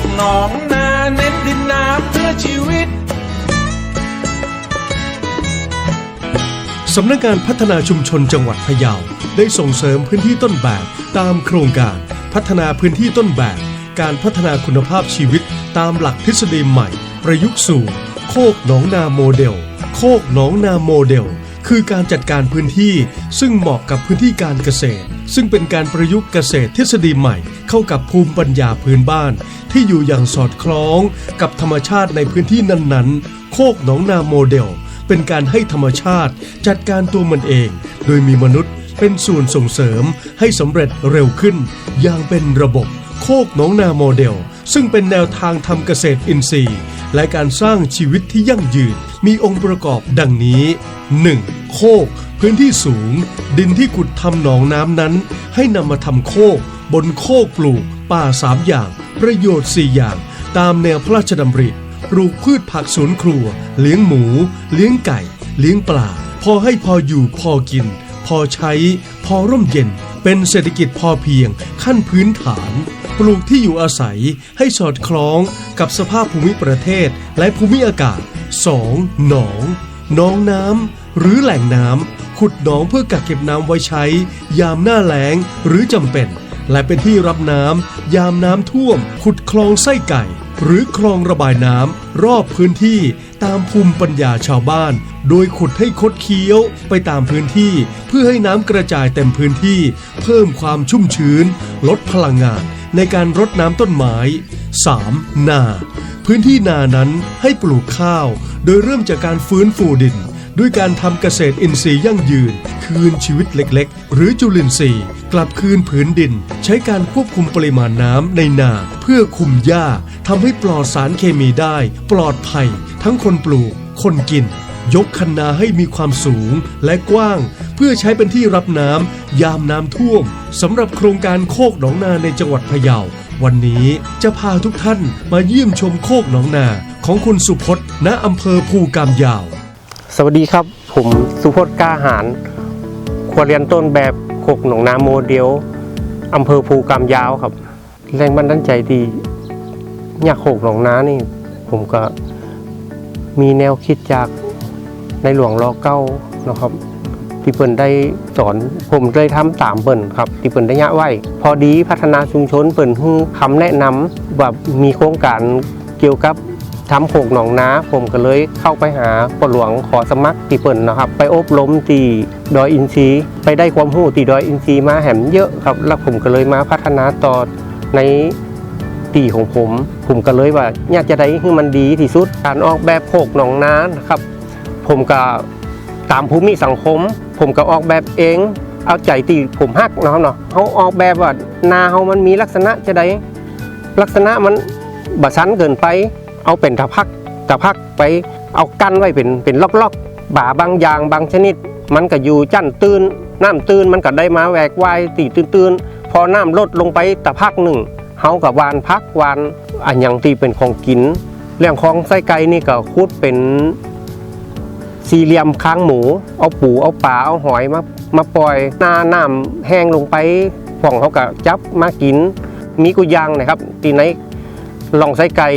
กหนองนาเน้นดินน้ำเพื่อชีวิต สำนักงานพัฒนาชุมชนจังหวัดพะเยา ได้ส่งเสริมพื้นที่ต้นแบบตามโครงการ พัฒนาพื้นที่ต้นแบบ การพัฒนาคุณภาพชีวิต ตามหลักทฤษฎีใหม่ ประยุกต์สู่ โคกหนองนาโมเดล โคกหนองนาโมเดล คือการจัดการพื้นที่ซึ่งเหมาะกับพื้นที่การเกษตร ซึ่งเป็นการประยุกต์เกษตรทฤษฎีใหม่ เข้ากับภูมิปัญญาพื้นบ้าน ที่อยู่อย่างสอดคล้องกับธรรมชาติในพื้นที่นั้นๆ โคกหนองนาโมเดล เป็นการให้ธรรมชาติจัดการตัวมันเอง โดยมีมนุษย์เป็นส่วนส่งเสริมให้สำเร็จเร็วขึ้น อย่างเป็นระบบโคกหนองนาโมเดล ซึ่งเป็นแนวทางทำเกษตรอินทรีย์ และการสร้างชีวิตที่ยั่งยืน มีองค์ประกอบดังนี้ 1. โคก พื้นที่สูง ดินที่ขุดทำหนองน้ำนั้น ให้นำมาทำโคก บนโคกปลูก ป่าสามอย่าง ประโยชน์สี่อย่าง ตามแนวพระราชดำริปลูกพืชผักสวนครัว เลี้ยงหมู เลี้ยงไก่ เลี้ยงปลา พอให้พออยู่พอกิน พอใช้ พอร่มเย็น เป็นเศรษฐกิจพอเพียงขั้นพื้นฐาน ปลูกที่อยู่อาศัยให้สอดคล้องกับสภาพภูมิประเทศและภูมิอากาศ 2. หนองหนองน้ำหรือแหล่งน้ำขุดหนองเพื่อกักเก็บน้ำไว้ใช้ ยามหน้าแล้งหรือจำเป็น และเป็นที่รับน้ำยามน้ำท่วม ขุดคลองไส้ไก่ หรือคลองระบายน้ำรอบพื้นที่ตามภูมิปัญญาชาวบ้าน โดยขุดให้คดเคี้ยวไปตามพื้นที่ เพื่อให้น้ำกระจายเต็มพื้นที่ เพิ่มความชุ่มชื้น ลดพลังงาน ในการรดน้ำต้นไม้ 3. นา พื้นที่นานั้นให้ปลูกข้าว โดยเริ่มจากการฟื้นฟูดิน ด้วยการทำเกษตรอินทรีย์ยั่งยืน คืนชีวิตเล็กๆ หรือจุลินทรีย์ กลับคืนผืนดิน ใช้การควบคุมปริมาณน้ำในนาเพื่อคุมหญ้าทำให้ปลอดสารเคมีได้ ปลอดภัย ทั้งคนปลูก คนกิน ยกคันนาให้มีความสูงและกว้าง เพื่อใช้เป็นที่รับน้ำยามน้ำท่วมสำหรับโครงการโคกหนองนาในจังหวัดพะเยา วันนี้จะพาทุกท่านมาเยี่ยมชมโคกหนองนาของคุณสุพจน์ ณอำเภอภูกามยาว สวัสดีครับ ผมสุพจน์กล้าหารครัวเรียนต้นแบบโคกหนองนาโมเดลอำเภอภูกามยาวครับ แรงบันดาลใจดีอยากโคกหนองนานี่ ผมก็มีแนวคิดจาก ในหลวงรอเก้านะครับที่เปิ่นได้สอนผมเลยทำตามเปิ่นครับที่เปิ่นได้ยะไว้ พอดีพัฒนาชุมชนเปิ่นให้คำแนะนำว่ามีโครงการเกี่ยวกับทำโขกหนองนาผมก็เลยเข้าไปหาปหลวงขอสมัครตีเปิ่นนะครับ ไปอบรมตีดอยอินทรีไปได้ความรู้ตีดอยอินทรีมาแหมเยอะครับ แล้วผมก็เลยมาพัฒนาต่อในตีของผม ผมก็เลยว่าอยากจะได้ให้มันดีที่สุดการออกแบบโขกหนองนานะครับ ผมก็ตามภูมิสังคม ผมก็ออกแบบเอง เอาใจตีผมฮักนะครับเนาะเขาออกแบบว่านาเขามันมีลักษณะจะได้ลักษณะมันบัชันเกินไป เอาเป็นตะพักตะพักไปเอากั้นไว้เป็นเป็นล็อกๆบ่าบางอย่างบางชนิด มันก็อยู่จั่นตื้นน้ำตื้นมันก็ได้มาแหวกวายตีตื้นๆพอน้ำลดลงไปตะพักหนึ่งเฮากับวานพักวานอันยังที่เป็นของกิน เรื่องของไส้ไก่นี่ก็คุดเป็น สี่เหลี่ยมค้างหมู เอาปูเอาปลาเอาหอยมามาปล่อยหน้าน้ำแห้งลงไปผ่องเขาก็จับมากิน มีกุยางนะครับตีไหนลองไส้ไก่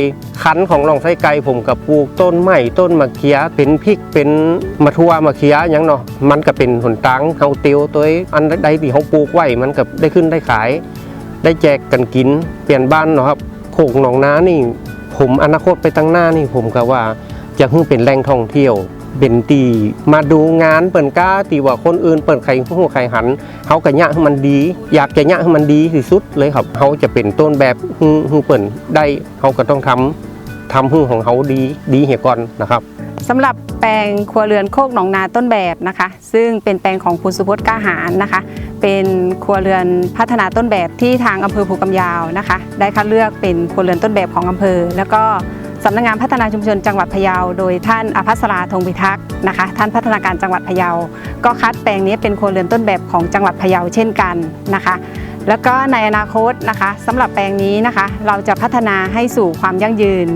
คันของหลองไส้ไก่ผมกับปลูกต้นไม้ต้นมะเขือเป็นพริกเป็นมะทั่วมะเขือหยังเนาะมันก็เป็นหนตังเฮาเตียวตัวอันใดที่เฮาปลูกไว้มันก็ได้ขึ้นได้ขาย ได้แจกกันกิน เปลี่ยนบ้านเนาะครับโขกหนองน้านี่ ผมอนาคตไปตั้งหน้านี่ผมก็ว่าจะเพิ่งเป็นแหล่งท่องเที่ยว เป็นตีมาดูงานเปิ่นกล้าตีว่าคนอื่นเปิ่นใครหูใครหันเขากะยะให้มันดี อยากจะยะให้มันดีที่สุดเลยครับเขาจะเป็นต้นแบบฮือเปิ่นได้เขาก็ต้องทำทำฮือของเขาดีดีเหียก่อนนะครับสำหรับแปลงครัวเรือนโคกหนองนาต้นแบบนะคะ ซึ่งเป็นแปลงของคุณสุพจน์กล้าหารนะคะ เป็นครัวเรือนพัฒนาต้นแบบที่ทางอำเภอภูกำยาวนะคะ ได้คัดเลือกเป็นครัวเรือนต้นแบบของอำเภอ แล้วก็ สำนักงานพัฒนาชุมชนจังหวัดพะเยา โดยท่านอภัสราธงพิทักษ์นะคะท่านพัฒนาการจังหวัดพะเยา ก็คัดแปลงนี้เป็นครัวเรือนต้นแบบของจังหวัดพะเยาเช่นกันนะคะ แล้วก็ในอนาคตนะคะสำหรับแปลงนี้นะคะ เราจะพัฒนาให้สู่ความยั่งยืน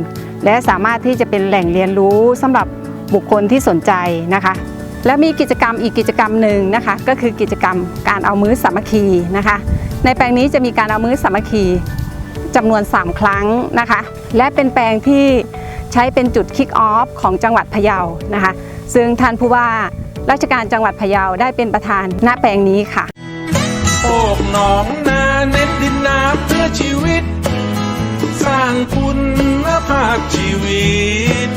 และสามารถที่จะเป็นแหล่งเรียนรู้สำหรับบุคคลที่สนใจนะคะ และมีกิจกรรมอีกกิจกรรมหนึ่งนะคะ ก็คือกิจกรรมการเอามื้อสามัคคีนะคะ ในแปลงนี้จะมีการเอามื้อสามัคคี จำนวน 3 ครั้งนะคะ และเป็นแปลงที่ใช้เป็นจุดคิกออฟของจังหวัดพะเยานะคะ ซึ่งท่านผู้ว่าราชการจังหวัดพะเยาได้เป็นประธานณแปลงนี้ค่ะโอกหนองนาเน้นดินน้ำเพื่อชีวิต สร้างคุณภาพชีวิต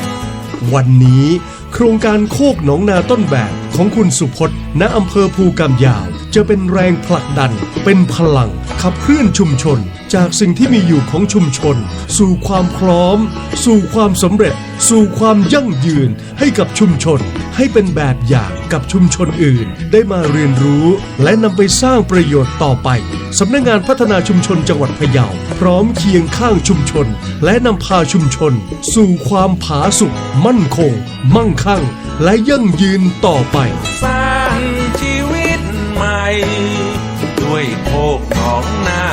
วันนี้โครงการโคกหนองนาต้นแบบของคุณสุพจน์ณอำเภอภูกำยาว จะเป็นแรงผลักดัน เป็นพลังขับเคลื่อนชุมชน จากสิ่งที่มีอยู่ของชุมชน สู่ความพร้อม สู่ความสำเร็จ สู่ความยั่งยืนให้กับชุมชน ให้เป็นแบบอย่างกับชุมชนอื่น ได้มาเรียนรู้ และนำไปสร้างประโยชน์ต่อไปสำนักงานพัฒนาชุมชนจังหวัดพะเยาพร้อมเคียงข้างชุมชน และนำพาชุมชน สู่ความผาสุกมั่นคง มั่งคั่ง และยั่งยืนต่อไป สร้างชีวิตใหม่ ด้วยโคกหนองนา